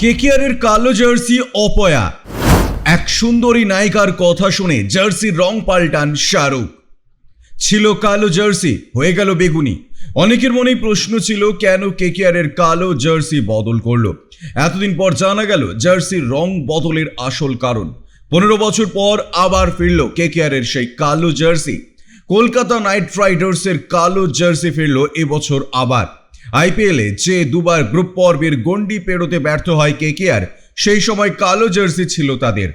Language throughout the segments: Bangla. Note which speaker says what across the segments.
Speaker 1: কেকেআরের কালো জার্সি অপয়া। এক সুন্দরী নায়িকার কথা শুনে জার্সির রং পাল্টান শাহরুখ। ছিল কালো জার্সি, হয়ে গেল বেগুনি। অনেকের মনেই প্রশ্ন ছিল, কেন কেকেআরের কালো জার্সি বদল করল? এতদিন পর জানা গেল, জার্সির রং বদলের আসল কারণ। পনেরো বছর পর আবার ফিরল কেকেআরের সেই কালো জার্সি। কলকাতা নাইট রাইডার্সের কালো জার্সি ফিরল এবছর আবার। আইপিএলে যে দুবার গ্রুপ পর্বের গন্ডি পেরোতে ব্যর্থ হয় কেকেআর সেই সময় কালো জার্সি ছিল তাদের।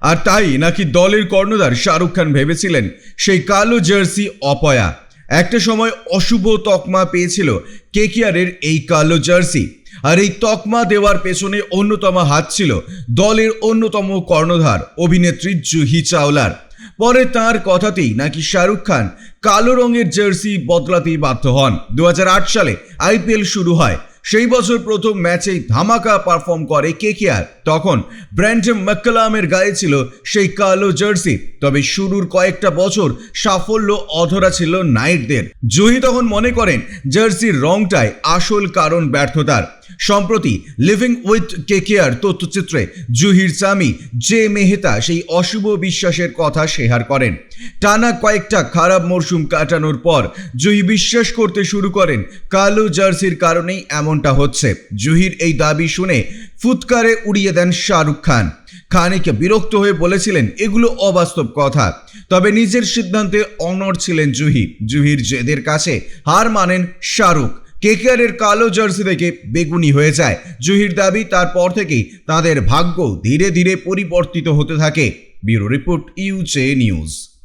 Speaker 1: আর তাই নাকি দলের কর্ণধার শাহরুখ খান ভেবেছিলেন সেই কালো জার্সি অপয়া। একটা সময় অশুভ তকমা পেয়েছিল কেকিআরের এই কালো জার্সি। আর এই তকমা দেওয়ার পেছনে অন্যতম হাত ছিল দলের অন্যতম কর্ণধার, অভিনেত্রী জুহি চাওলার। পরে তার কথাতেই নাকি শাহরুখ খান কালো রঙের জার্সি বদলাতেই বাধ্য হন। দু হাজার আট সালে আইপিএল শুরু হয়। সেই বছর প্রথম ম্যাচেই ধামাকা পারফর্ম করে কেকেআর তখন ব্র্যান্ডম ম্যাককালামের গায়ে ছিল সেই কালো জার্সি। তবে শুরুর কয়েকটা বছর সাফল্য অধরা ছিল নাইটদের। জহি তখন মনে করেন, জার্সির রংটাই আসল কারণ ব্যর্থতার। সম্প্রতি লিভিং উইথ কেকেআর তথ্যচিত্রে জুহির স্বামী জে মেহতা সেই অশুভ বিশ্বাসের কথা শেয়ার করেন। টানা কয়েকটা খারাপ মরশুম কাটানোর পর জুহি বিশ্বাস করতে শুরু করেন, কালো জার্সির কারণেই এমনটা হচ্ছে। জুহির এই দাবি শুনে ফুৎকারে উড়িয়ে দেন শাহরুখ খান। খানিকে বিরক্ত হয়ে বলেছিলেন, এগুলো অবাস্তব কথা। তবে নিজের সিদ্ধান্তে অনড় ছিলেন জুহি। জুহির জেদের কাছে হার মানেন শাহরুখ। কেকেআরের কালো জার্সি দেখে বেগুনি হয়ে যায়। জুহির দাবি, তারপর থেকেই তাদের ভাগ্য ধীরে ধীরে পরিবর্তিত হতে থাকে। Bureau report, UJ news.